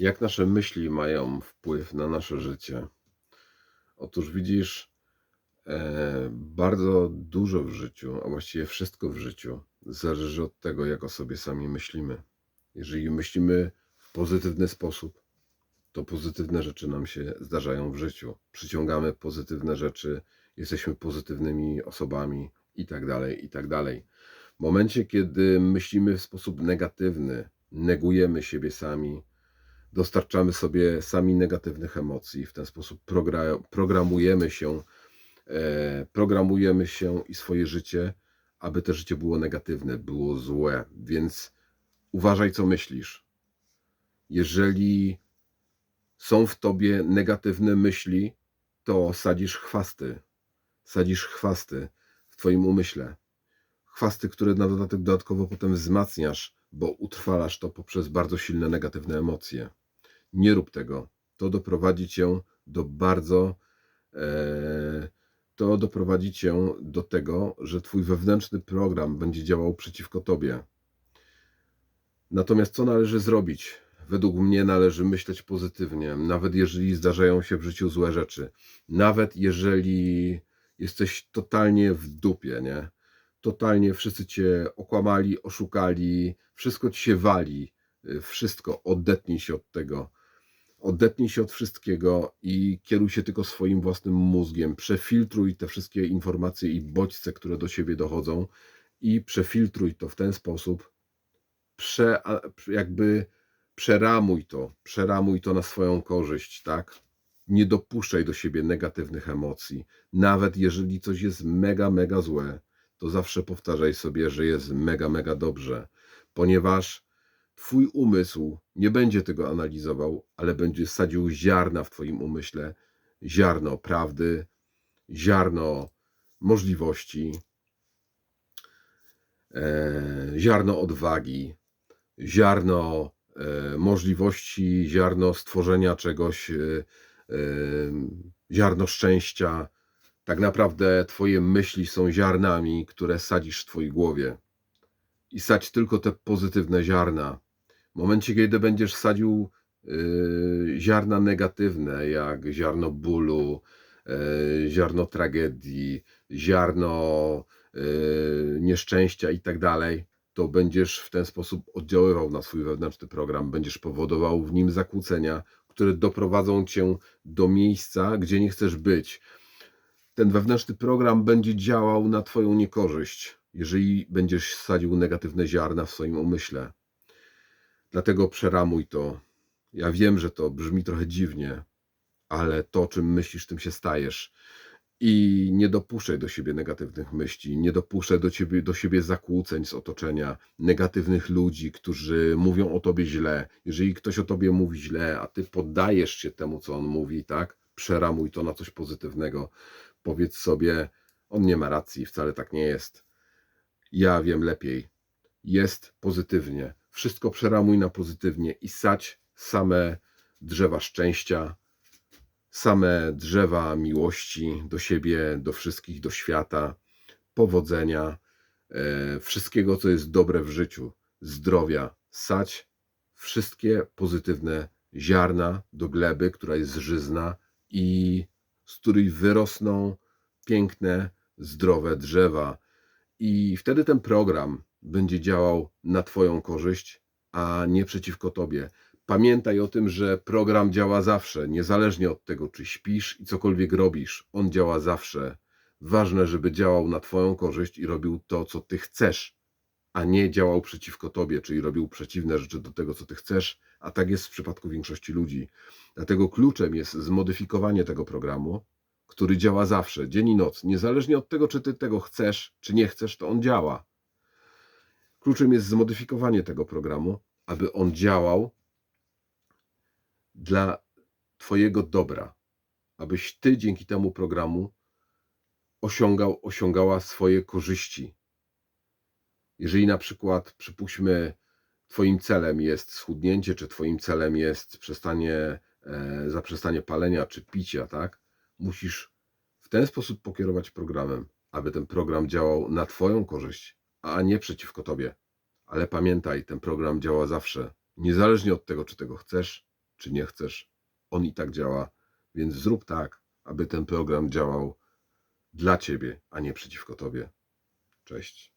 Jak nasze myśli mają wpływ na nasze życie? Otóż widzisz, e, bardzo dużo w życiu, a właściwie wszystko w życiu, zależy od tego, jak o sobie sami myślimy. Jeżeli myślimy w pozytywny sposób, to pozytywne rzeczy nam się zdarzają w życiu. Przyciągamy pozytywne rzeczy, jesteśmy pozytywnymi osobami i tak dalej, i tak dalej. W momencie, kiedy myślimy w sposób negatywny, negujemy siebie sami, dostarczamy sobie sami negatywnych emocji, w ten sposób progra- programujemy się, e, programujemy się i swoje życie, aby to życie było negatywne, było złe. Więc uważaj, co myślisz. Jeżeli są w tobie negatywne myśli, to sadzisz chwasty. Sadzisz chwasty w twoim umyśle. Chwasty, które na dodatek dodatkowo potem wzmacniasz, bo utrwalasz to poprzez bardzo silne negatywne emocje. Nie rób tego. To doprowadzi cię do bardzo. E, to doprowadzi cię do tego, że twój wewnętrzny program będzie działał przeciwko tobie. Natomiast co należy zrobić? Według mnie należy myśleć pozytywnie, nawet jeżeli zdarzają się w życiu złe rzeczy, nawet jeżeli jesteś totalnie w dupie, nie? Totalnie wszyscy cię okłamali, oszukali, wszystko ci się wali, y, wszystko, odetnij się od tego. Odetnij się od wszystkiego i kieruj się tylko swoim własnym mózgiem. Przefiltruj te wszystkie informacje i bodźce, które do siebie dochodzą i przefiltruj to w ten sposób, prze, jakby przeramuj to, przeramuj to na swoją korzyść, tak? Nie dopuszczaj do siebie negatywnych emocji. Nawet jeżeli coś jest mega, mega złe, to zawsze powtarzaj sobie, że jest mega, mega dobrze, ponieważ Twój umysł nie będzie tego analizował, ale będzie sadził ziarna w Twoim umyśle, ziarno prawdy, ziarno możliwości, e, ziarno odwagi, ziarno e, możliwości, ziarno stworzenia czegoś, e, e, ziarno szczęścia. Tak naprawdę Twoje myśli są ziarnami, które sadzisz w Twojej głowie. I sadź tylko te pozytywne ziarna. W momencie, kiedy będziesz sadził y, ziarna negatywne, jak ziarno bólu, y, ziarno tragedii, ziarno y, nieszczęścia i tak dalej, to będziesz w ten sposób oddziaływał na swój wewnętrzny program, będziesz powodował w nim zakłócenia, które doprowadzą cię do miejsca, gdzie nie chcesz być. Ten wewnętrzny program będzie działał na Twoją niekorzyść, jeżeli będziesz sadził negatywne ziarna w swoim umyśle. Dlatego przeramuj to. Ja wiem, że to brzmi trochę dziwnie, ale to, czym myślisz, tym się stajesz. I nie dopuszczaj do siebie negatywnych myśli, nie dopuszczaj do, ciebie, do siebie zakłóceń z otoczenia, negatywnych ludzi, którzy mówią o tobie źle. Jeżeli ktoś o tobie mówi źle, a ty poddajesz się temu, co on mówi, tak? Przeramuj to na coś pozytywnego. Powiedz sobie, on nie ma racji, wcale tak nie jest. Ja wiem lepiej. Jest pozytywnie. Wszystko przeramuj na pozytywnie i sadź same drzewa szczęścia, same drzewa miłości do siebie, do wszystkich, do świata, powodzenia, e, wszystkiego, co jest dobre w życiu, zdrowia. Sadź wszystkie pozytywne ziarna do gleby, która jest żyzna i z której wyrosną piękne, zdrowe drzewa. I wtedy ten program będzie działał na Twoją korzyść, a nie przeciwko Tobie. Pamiętaj o tym, że program działa zawsze, niezależnie od tego, czy śpisz i cokolwiek robisz. On działa zawsze. Ważne, żeby działał na Twoją korzyść i robił to, co Ty chcesz, a nie działał przeciwko Tobie, czyli robił przeciwne rzeczy do tego, co Ty chcesz, a tak jest w przypadku większości ludzi. Dlatego kluczem jest zmodyfikowanie tego programu, który działa zawsze, dzień i noc. Niezależnie od tego, czy Ty tego chcesz, czy nie chcesz, to on działa. Kluczem jest zmodyfikowanie tego programu, aby on działał dla Twojego dobra, abyś Ty dzięki temu programu osiągał, osiągała swoje korzyści. Jeżeli na przykład, przypuśćmy, Twoim celem jest schudnięcie, czy Twoim celem jest przestanie, e, zaprzestanie palenia czy picia, tak? Musisz w ten sposób pokierować programem, aby ten program działał na Twoją korzyść, a nie przeciwko Tobie. Ale pamiętaj, ten program działa zawsze, niezależnie od tego, czy tego chcesz, czy nie chcesz, on i tak działa, więc zrób tak, aby ten program działał dla ciebie, a nie przeciwko tobie. Cześć.